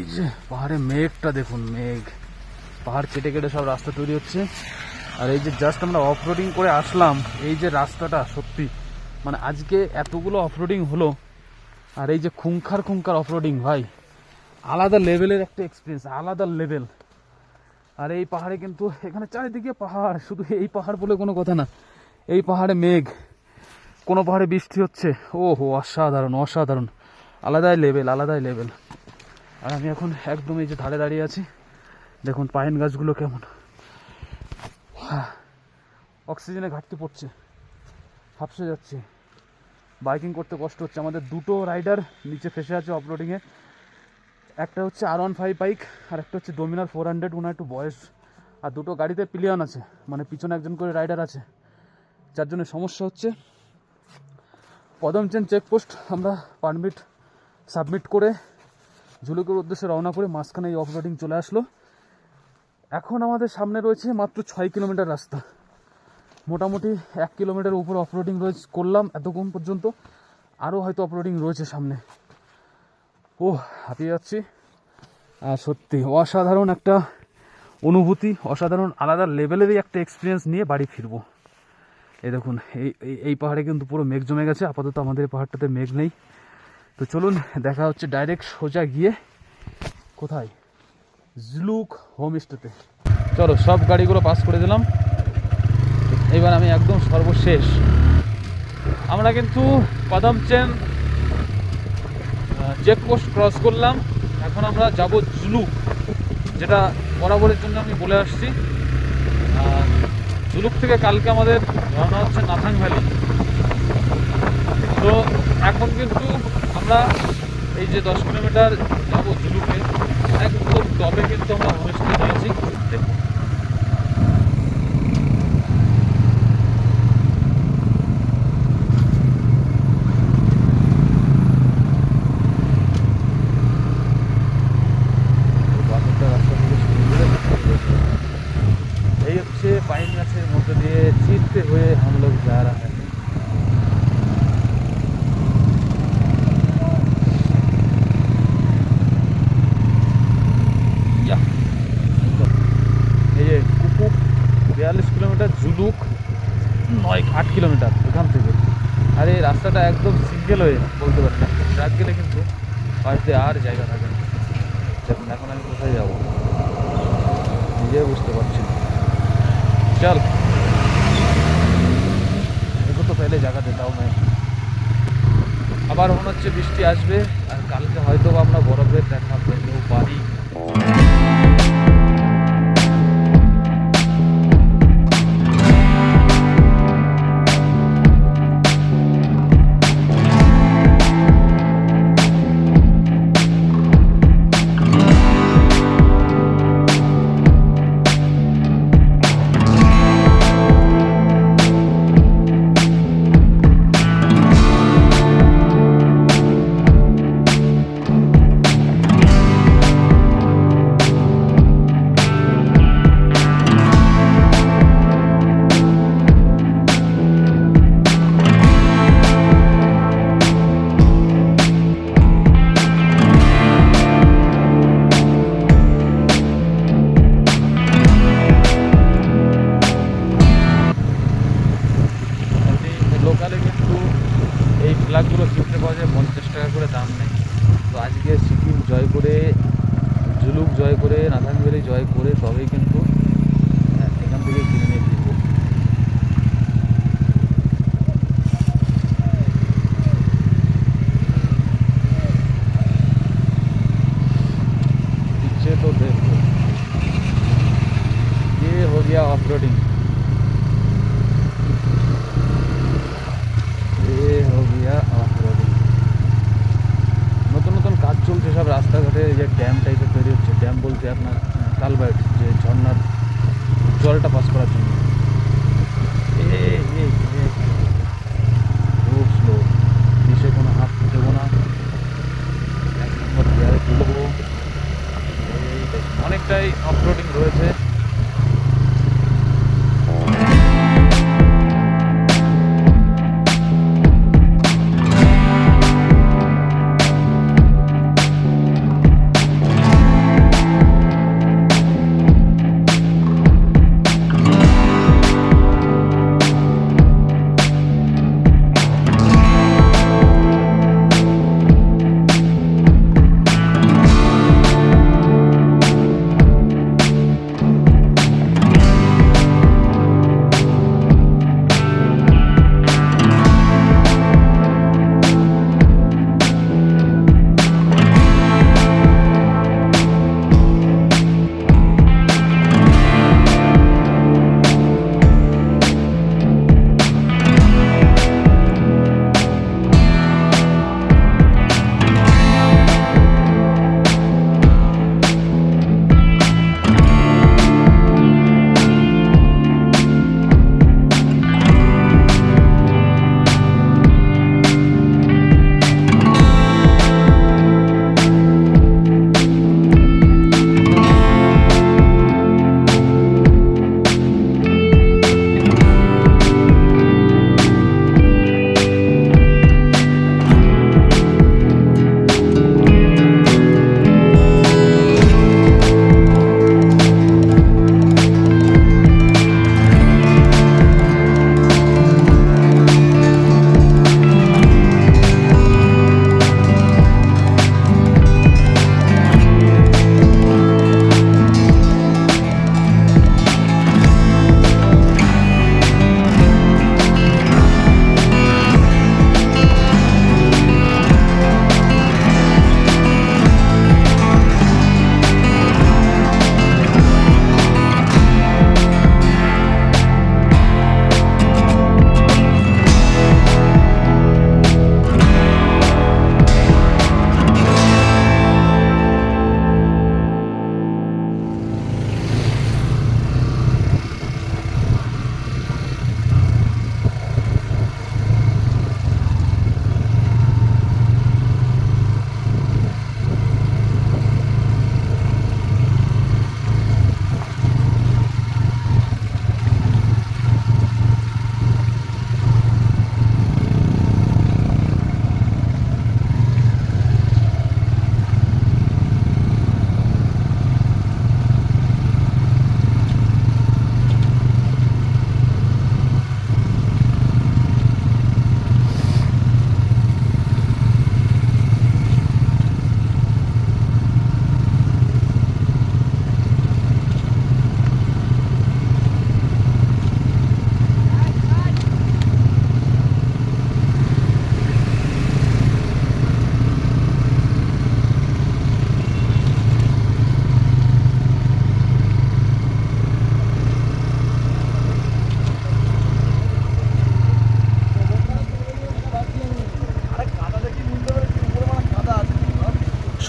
এই যে, পাহাড়ে মেঘটা দেখুন, মেঘ। পাহাড় কেটে কেটে সব রাস্তা তৈরি হচ্ছে। আর এই যে জাস্ট আমরা অফ রোডিং করে আসলাম, এই যে রাস্তাটা সত্যি মানে আজকে এতগুলো অফ রোডিং হলো, আর এই যে খুঙ্খার খুঙ্খার অফ রোডিং ভাই, আলাদা লেভেলের একটা এক্সপিরিয়েন্স আলাদা লেভেল আর এই পাহাড়ে কিন্তু, এখানে চারিদিকে পাহাড়, শুধু এই পাহাড় বলে কোনো কথা না, এই পাহাড়ে মেঘ, কোনো পাহাড়ে বৃষ্টি হচ্ছে। ও হো অসাধারণ অসাধারণ। আলাদাই লেভেল আলাদাই লেভেল আর আমি এখন একদম এই যে ধারে দাঁড়িয়ে আছি দেখুন পাইন গাছগুলো কেমন। হ্যাঁ, অক্সিজেনে ঘাটতি পড়ছে হাফসে যাচ্ছে। বাইকিং করতে কষ্ট হচ্ছে আমাদের দুটো রাইডার নিচে ফেসে আছে অফরোডিংয়ে একটা হচ্ছে আর ওয়ান ফাইভ বাইক আর একটা হচ্ছে ডোমিনার ফোর হান্ড্রেড ওনার একটু বয়স। আর দুটো গাড়িতে পিলিয়ন আছে মানে পিছনে একজন করে রাইডার আছে। যার জন্য সমস্যা হচ্ছে। কদমচেন চেকপোস্ট আমরা পারমিট সাবমিট করে ঝুলুকের উদ্দেশ্যে রওনা করে মাঝখানে এই অফরোডিং চলে আসলো। এখন আমাদের সামনে রয়েছে মাত্র ছয় কিলোমিটার রাস্তা। মোটামুটি এক কিলোমিটার উপর অফরোডিং রয়েছে, করলাম এতক্ষণ পর্যন্ত। আরও হয়তো অফরোডিং রয়েছে সামনে। ও হাঁপিয়ে যাচ্ছি। আর সত্যি, অসাধারণ একটা অনুভূতি, অসাধারণ আলাদা লেভেলেরই একটা এক্সপিরিয়েন্স নিয়ে বাড়ি ফিরবো। এই দেখুন, এই, এই- পাহাড়ে কিন্তু পুরো মেঘ জমে গেছে। আপাতত আমাদের পাহাড়টাতে মেঘ নেই। তো চলুন, দেখা হচ্ছে ডাইরেক্ট সোজা গিয়ে। কোথায়? জুলুক হোমস্টেতে চলো, সব গাড়িগুলো পাস করে দিলাম। এবার আমি একদম সর্বশেষ। আমরা কিন্তু কদম চেন চেকপোস্ট ক্রস করলাম। এখন আমরা যাব জুলুক যেটা বরাবরের জন্য আমি বলে আসছি। জুলুক থেকে কালকে আমাদের রওনা হচ্ছে নাথাং ভ্যালি তো এখন কিন্তু আমরা এই যে দশ কিলোমিটার যাব ঝুলুকে একদম টপে কিন্তু আমরা হোমস্টে নিয়েছি দেখুন নয় আট কিলোমিটার এখান থেকে। আর এই রাস্তাটা একদম সিঙ্গেল হয়ে বলতে পারি না। ট্রাক গেলে কিন্তু পাশে আর জায়গা থাকে না। দেখুন, এখন আমি কোথায় যাব? নিজে বুঝতে পারছি না। চল। দেখো তো পেলে জায়গা দেতাও मैं আবার মনে হচ্ছে বৃষ্টি আসবে, আর কালকে হয়তো আমরা বরফের দেখা পেলেও পারি। ফ্ল্যাগগুলো কিনতে পাওয়া যায় পঞ্চাশ টাকা করে দাম নেই তো আজকে সিকিম জয় করে জুলুক জয় করে নাথাংবেলি জয় করে তবেই কিন্তু হ্যাঁ, এখান থেকে কিনে নিয়ে ফিরবো पीछे तो देखो ये हो गया ऑफ रोडिंग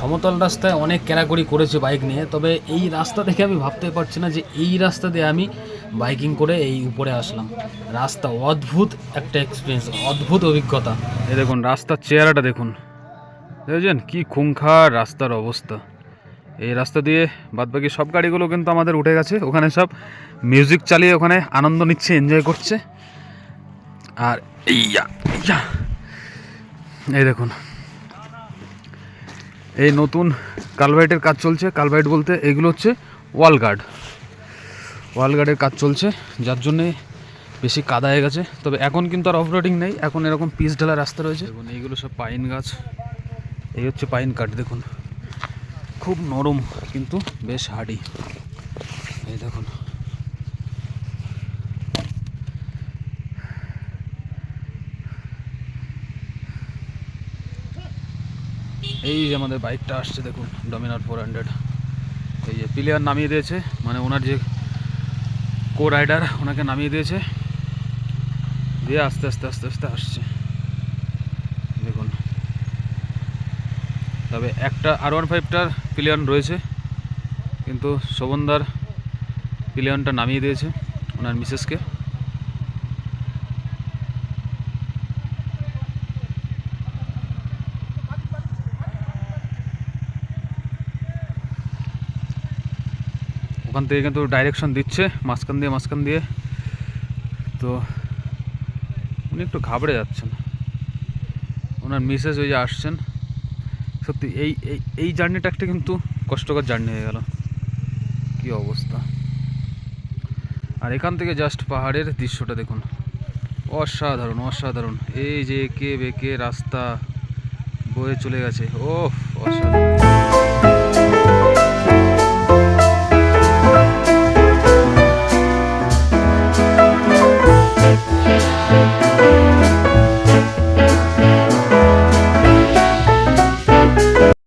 সমতল রাস্তায় অনেক ক্যারাকড়ি করেছে বাইক নিয়ে, তবে এই রাস্তা দেখে আমি ভাবতে পারছি না যে এই রাস্তা দিয়ে আমি বাইকিং করে এই উপরে আসলাম। রাস্তা অদ্ভুত একটা এক্সপিরিয়েন্স অদ্ভুত অভিজ্ঞতা। এই দেখুন, রাস্তার চেহারাটা দেখুন। দেখেছেন? কি খুংখার রাস্তার অবস্থা। এই রাস্তা দিয়ে বাদবাকি সব গাড়িগুলো কিন্তু আমাদের উঠে গেছে। ওখানে সব মিউজিক চালিয়ে ওখানে আনন্দ নিচ্ছে এনজয় করছে। আর এই দেখুন। এই নতুন কালভাইটের কাজ চলছে। কালভাইট বলতে এগুলো হচ্ছে ওয়াল গার্ড। ওয়াল গার্ডের কাজ চলছে, যার জন্যে বেশি কাদা হয়ে গেছে। তবে এখন কিন্তু আর অফরোডিং নেই, এখন এরকম পিচ ঢালা রাস্তা রয়েছে। দেখুন, এইগুলো সব পাইন গাছ। এই হচ্ছে পাইন কাঠ দেখুন। খুব নরম কিন্তু বেশ হার্ডি। এই দেখুন। এই যে আমাদের বাইকটা আসছে, দেখুন ডমিনার ফোর হান্ড্রেড এই যে প্লেয়ার নামিয়ে দিয়েছে মানে ওনার যে কো রাইডার ওনাকে নামিয়ে দিয়েছে। দিয়ে আস্তে আস্তে আস্তে আস্তে আসছে। দেখুন। তবে একটা আর ওয়ান ফাইভটার প্লেয়ান রয়েছে, কিন্তু শোভনদার প্লেয়ানটা নামিয়ে দিয়েছে, ওনার মিসেসকে ওখান থেকে কিন্তু ডাইরেকশন দিচ্ছে, মাঝখান দিয়ে মাঝখান দিয়ে। তো উনি একটু ঘাবড়ে যাচ্ছেন। ওনার মিসেস ওই যে আসছেন। সত্যি এই এই জার্নিটা একটা কিন্তু কষ্টকর জার্নি হয়ে গেল। কি অবস্থা। আর এখান থেকে জাস্ট পাহাড়ের দৃশ্যটা দেখুন। অসাধারণ অসাধারণ। এই যে কে বেঁকে রাস্তা বয়ে চলে গেছে। ও অসাধারণ।